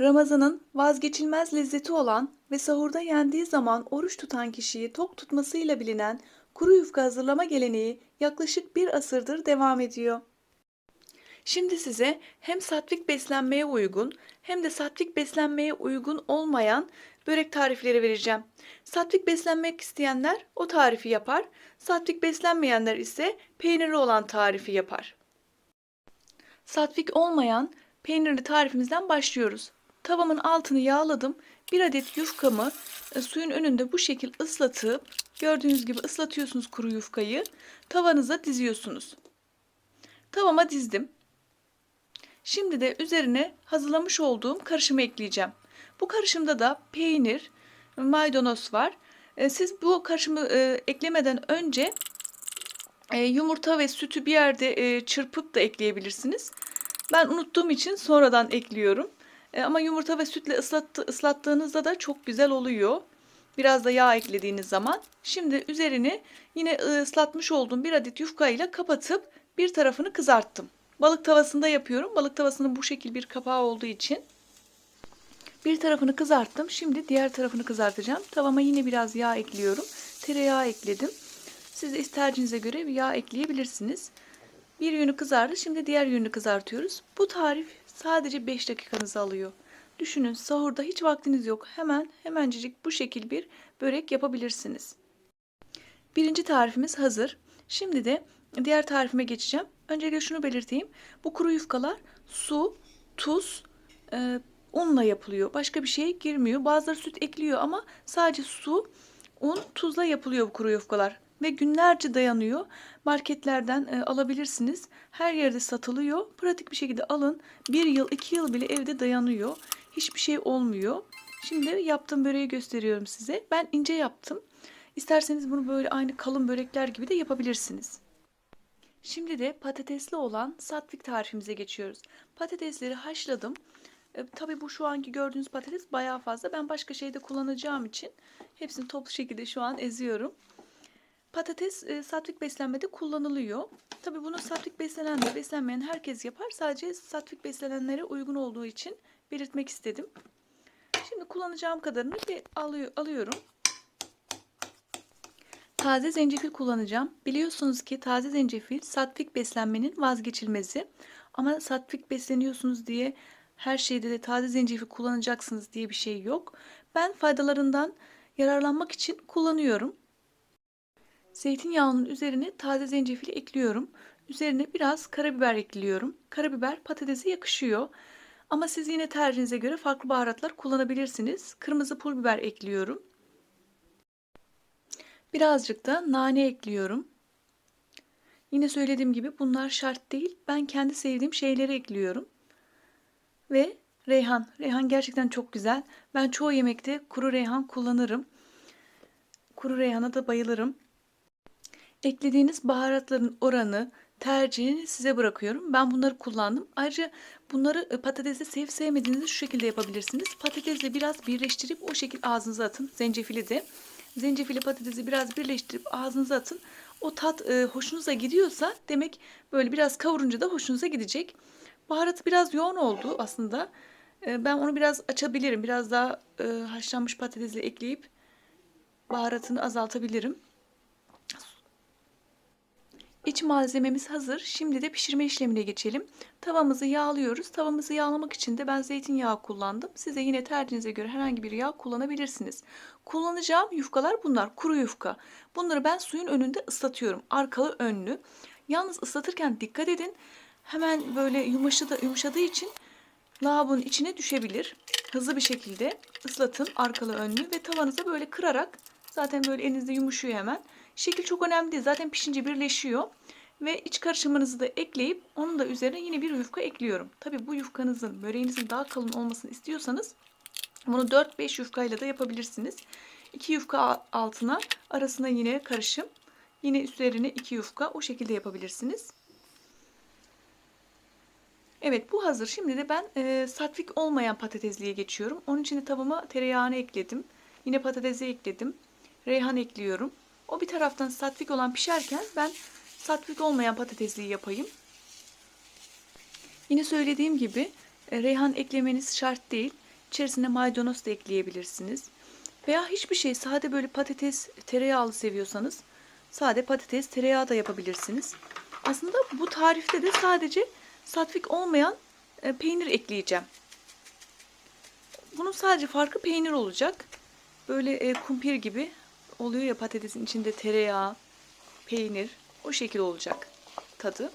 Ramazanın vazgeçilmez lezzeti olan ve sahurda yendiği zaman oruç tutan kişiyi tok tutmasıyla bilinen kuru yufka hazırlama geleneği yaklaşık bir asırdır devam ediyor. Şimdi size hem satvik beslenmeye uygun hem de satvik beslenmeye uygun olmayan börek tarifleri vereceğim. Satvik beslenmek isteyenler o tarifi yapar, satvik beslenmeyenler ise peynirli olan tarifi yapar. Satvik olmayan peynirli tarifimizden başlıyoruz. Tavamın altını yağladım. Bir adet yufkamı e, suyun önünde bu şekil ıslatıp gördüğünüz gibi ıslatıyorsunuz kuru yufkayı. Tavanıza diziyorsunuz. Tavama dizdim. Şimdi de üzerine hazırlamış olduğum karışımı ekleyeceğim. Bu karışımda da peynir, maydanoz var. E, Siz bu karışımı e, eklemeden önce e, yumurta ve sütü bir yerde e, çırpıp da ekleyebilirsiniz. Ben unuttuğum için sonradan ekliyorum. E, ama yumurta ve sütle ıslattı, ıslattığınızda da çok güzel oluyor. Biraz da yağ eklediğiniz zaman. Şimdi üzerini yine e, ıslatmış olduğum bir adet yufka ile kapatıp bir tarafını kızarttım. Balık tavasında yapıyorum. Balık tavasının bu şekil bir kapağı olduğu için. Bir tarafını kızarttım. Şimdi diğer tarafını kızartacağım. Tavama yine biraz yağ ekliyorum. Tereyağı ekledim. Siz de istercinize göre yağ ekleyebilirsiniz. Bir yönü kızardı. Şimdi diğer yönünü kızartıyoruz. Bu tarif sadece 5 dakikanızı alıyor. Düşünün sahurda hiç vaktiniz yok. Hemen hemencecik bu şekil bir börek yapabilirsiniz. Birinci tarifimiz hazır. Şimdi de diğer tarifime geçeceğim. Öncelikle şunu belirteyim. Bu kuru yufkalar su, tuz, e, unla yapılıyor. Başka bir şey girmiyor. Bazıları süt ekliyor ama sadece su, un, tuzla yapılıyor bu kuru yufkalar. Ve günlerce dayanıyor. Marketlerden e, alabilirsiniz. Her yerde satılıyor. Pratik bir şekilde alın. Bir yıl, iki yıl bile evde dayanıyor. Hiçbir şey olmuyor. Şimdi yaptığım böreği gösteriyorum size. Ben ince yaptım. İsterseniz bunu böyle aynı kalın börekler gibi de yapabilirsiniz. Şimdi de patatesli olan satvik tarifimize geçiyoruz. Patatesleri haşladım. E, tabii bu şu anki gördüğünüz patates bayağı fazla. Ben başka şeyde kullanacağım için hepsini toplu şekilde şu an eziyorum. Patates e, satvik beslenmede kullanılıyor. Tabii bunu satvik beslenen de beslenmeyen herkes yapar. Sadece satvik beslenenlere uygun olduğu için belirtmek istedim. Şimdi kullanacağım kadarını bir alıyor, alıyorum. Taze zencefil kullanacağım. Biliyorsunuz ki taze zencefil satvik beslenmenin vazgeçilmezi. Ama satvik besleniyorsunuz diye her şeyde de taze zencefil kullanacaksınız diye bir şey yok. Ben faydalarından yararlanmak için kullanıyorum. Zeytinyağının üzerine taze zencefili ekliyorum. Üzerine biraz karabiber ekliyorum. Karabiber patatese yakışıyor. Ama siz yine tercihinize göre farklı baharatlar kullanabilirsiniz. Kırmızı pul biber ekliyorum. Birazcık da nane ekliyorum. Yine söylediğim gibi bunlar şart değil. Ben kendi sevdiğim şeyleri ekliyorum. Ve reyhan. Reyhan gerçekten çok güzel. Ben çoğu yemekte kuru reyhan kullanırım. Kuru reyhana da bayılırım. Eklediğiniz baharatların oranı, tercihini size bırakıyorum. Ben bunları kullandım. Ayrıca bunları e, patatesi sevip sevmediğinizde şu şekilde yapabilirsiniz. Patatesle biraz birleştirip o şekil ağzınıza atın. Zencefili de. Zencefili patatesi biraz birleştirip ağzınıza atın. O tat e, hoşunuza gidiyorsa demek böyle biraz kavurunca da hoşunuza gidecek. Baharatı biraz yoğun oldu aslında. E, ben onu biraz açabilirim. Biraz daha e, haşlanmış patatesle ekleyip baharatını azaltabilirim. İç malzememiz hazır. Şimdi de pişirme işlemine geçelim. Tavamızı yağlıyoruz. Tavamızı yağlamak için de ben zeytinyağı kullandım. Size yine tercihinize göre herhangi bir yağ kullanabilirsiniz. Kullanacağım yufkalar bunlar. Kuru yufka. Bunları ben suyun önünde ıslatıyorum. Arkalı önlü. Yalnız ıslatırken dikkat edin. Hemen böyle yumuşadı, yumuşadığı için lavabonun içine düşebilir. Hızlı bir şekilde ıslatın arkalı önlü ve tavanıza böyle kırarak zaten böyle elinizde yumuşuyor hemen. Şekil çok önemli değil. Zaten pişince birleşiyor. Ve iç karışımınızı da ekleyip onun da üzerine yine bir yufka ekliyorum. Tabi bu yufkanızın böreğinizin daha kalın olmasını istiyorsanız bunu 4-5 yufkayla da yapabilirsiniz. 2 yufka altına arasına yine karışım. Yine üzerine 2 yufka o şekilde yapabilirsiniz. Evet bu hazır. Şimdi de ben e, satvik olmayan patatesliğe geçiyorum. Onun için de tavama tereyağını ekledim. Yine patatesi ekledim. Reyhan ekliyorum. O bir taraftan satvik olan pişerken ben satvik olmayan patatesliği yapayım. Yine söylediğim gibi e, reyhan eklemeniz şart değil. İçerisine maydanoz da ekleyebilirsiniz. Veya hiçbir şey sade böyle patates tereyağlı seviyorsanız sade patates tereyağı da yapabilirsiniz. Aslında bu tarifte de sadece satvik olmayan e, peynir ekleyeceğim. Bunun sadece farkı peynir olacak. Böyle e, kumpir gibi oluyor ya patatesin içinde tereyağı, peynir o şekil olacak tadı.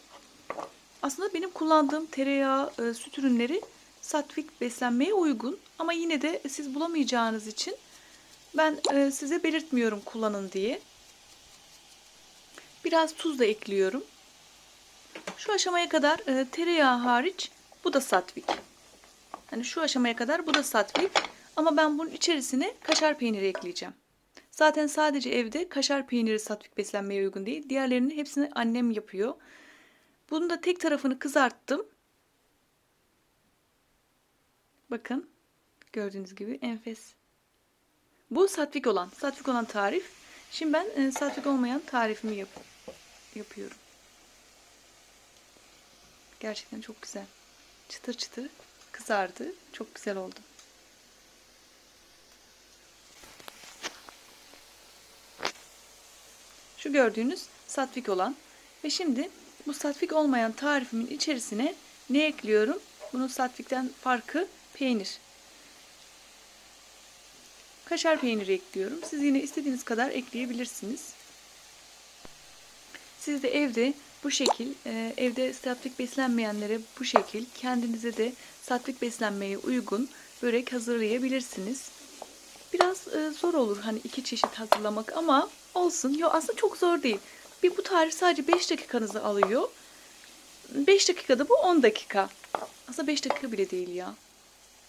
Aslında benim kullandığım tereyağı, e, süt ürünleri satvik beslenmeye uygun ama yine de siz bulamayacağınız için ben e, size belirtmiyorum kullanın diye. Biraz tuz da ekliyorum. Şu aşamaya kadar e, tereyağı hariç bu da satvik. Hani şu aşamaya kadar bu da satvik ama ben bunun içerisine kaşar peyniri ekleyeceğim. Zaten sadece evde kaşar peyniri satvik beslenmeye uygun değil. Diğerlerinin hepsini annem yapıyor. Bunun da tek tarafını kızarttım. Bakın gördüğünüz gibi enfes. Bu satvik olan, satvik olan tarif. Şimdi ben e, satvik olmayan tarifimi yap yapıyorum. Gerçekten çok güzel. Çıtır çıtır kızardı. Çok güzel oldu. Şu gördüğünüz satvik olan ve şimdi bu satvik olmayan tarifimin içerisine ne ekliyorum? Bunun satvikten farkı peynir. Kaşar peyniri ekliyorum. Siz yine istediğiniz kadar ekleyebilirsiniz. Siz de evde bu şekil, e, evde satvik beslenmeyenlere bu şekil, kendinize de satvik beslenmeye uygun börek hazırlayabilirsiniz. Biraz e, zor olur hani iki çeşit hazırlamak ama olsun. Yo aslında çok zor değil. Bir bu tarif sadece 5 dakikanızı alıyor. 5 dakikada bu 10 dakika. Aslında 5 dakika bile değil ya.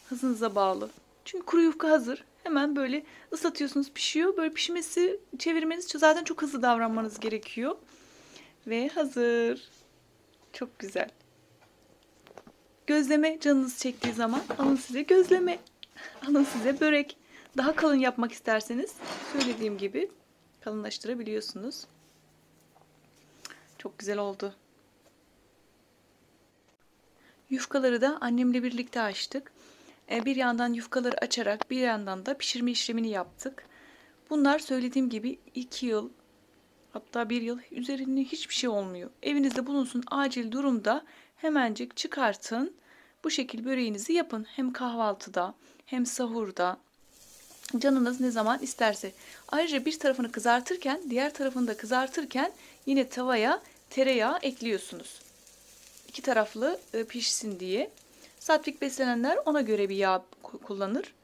Hızınıza bağlı. Çünkü kuru yufka hazır. Hemen böyle ıslatıyorsunuz pişiyor. Böyle pişmesi, çevirmeniz zaten çok hızlı davranmanız gerekiyor. Ve hazır. Çok güzel. Gözleme canınız çektiği zaman alın size gözleme. Alın size börek. Daha kalın yapmak isterseniz söylediğim gibi kalınlaştırabiliyorsunuz. Çok güzel oldu. Yufkaları da annemle birlikte açtık. E, bir yandan yufkaları açarak bir yandan da pişirme işlemini yaptık. Bunlar söylediğim gibi 2 yıl hatta bir yıl üzerinde hiçbir şey olmuyor. Evinizde bulunsun acil durumda hemencik çıkartın. Bu şekil böreğinizi yapın. Hem kahvaltıda hem sahurda canınız ne zaman isterse. Ayrıca bir tarafını kızartırken diğer tarafını da kızartırken yine tavaya tereyağı ekliyorsunuz. İki taraflı e, pişsin diye. Satvik beslenenler ona göre bir yağ kullanır.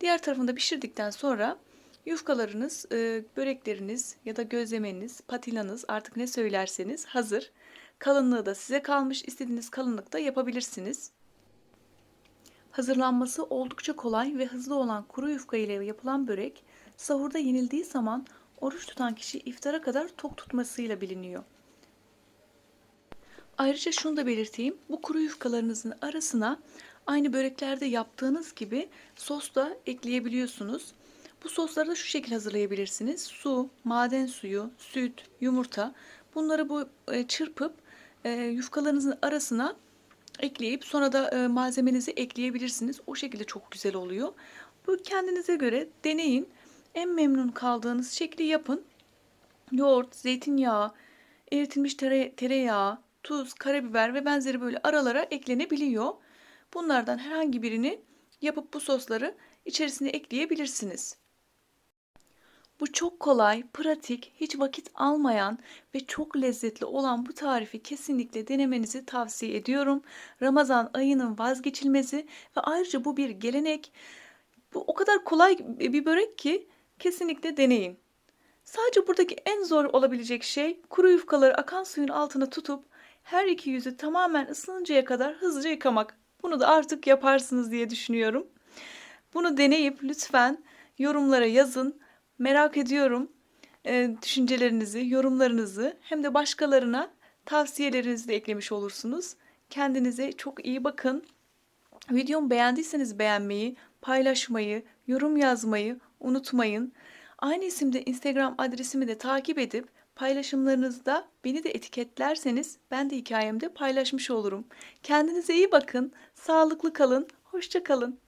Diğer tarafında pişirdikten sonra yufkalarınız, e, börekleriniz ya da gözlemeniz, patilanız artık ne söylerseniz hazır. Kalınlığı da size kalmış. İstediğiniz kalınlıkta yapabilirsiniz. Hazırlanması oldukça kolay ve hızlı olan kuru yufka ile yapılan börek, sahurda yenildiği zaman oruç tutan kişi iftara kadar tok tutmasıyla biliniyor. Ayrıca şunu da belirteyim. Bu kuru yufkalarınızın arasına aynı böreklerde yaptığınız gibi sos da ekleyebiliyorsunuz. Bu sosları da şu şekilde hazırlayabilirsiniz. Su, maden suyu, süt, yumurta bunları bu e, çırpıp e, yufkalarınızın arasına ekleyip sonra da e, malzemenizi ekleyebilirsiniz. O şekilde çok güzel oluyor. Bu kendinize göre deneyin. En memnun kaldığınız şekli yapın. Yoğurt, zeytinyağı, eritilmiş tere, tereyağı, tuz, karabiber ve benzeri böyle aralara eklenebiliyor. Bunlardan herhangi birini yapıp bu sosları içerisine ekleyebilirsiniz. Bu çok kolay, pratik, hiç vakit almayan ve çok lezzetli olan bu tarifi kesinlikle denemenizi tavsiye ediyorum. Ramazan ayının vazgeçilmezi ve ayrıca bu bir gelenek. Bu o kadar kolay bir börek ki kesinlikle deneyin. Sadece buradaki en zor olabilecek şey kuru yufkaları akan suyun altına tutup her iki yüzü tamamen ısınıncaya kadar hızlıca yıkamak. Bunu da artık yaparsınız diye düşünüyorum. Bunu deneyip lütfen yorumlara yazın. Merak ediyorum e, düşüncelerinizi, yorumlarınızı hem de başkalarına tavsiyelerinizi de eklemiş olursunuz. Kendinize çok iyi bakın. Videomu beğendiyseniz beğenmeyi, paylaşmayı, yorum yazmayı unutmayın. Aynı isimde Instagram adresimi de takip edip paylaşımlarınızda beni de etiketlerseniz ben de hikayemde paylaşmış olurum. Kendinize iyi bakın, sağlıklı kalın, hoşça kalın.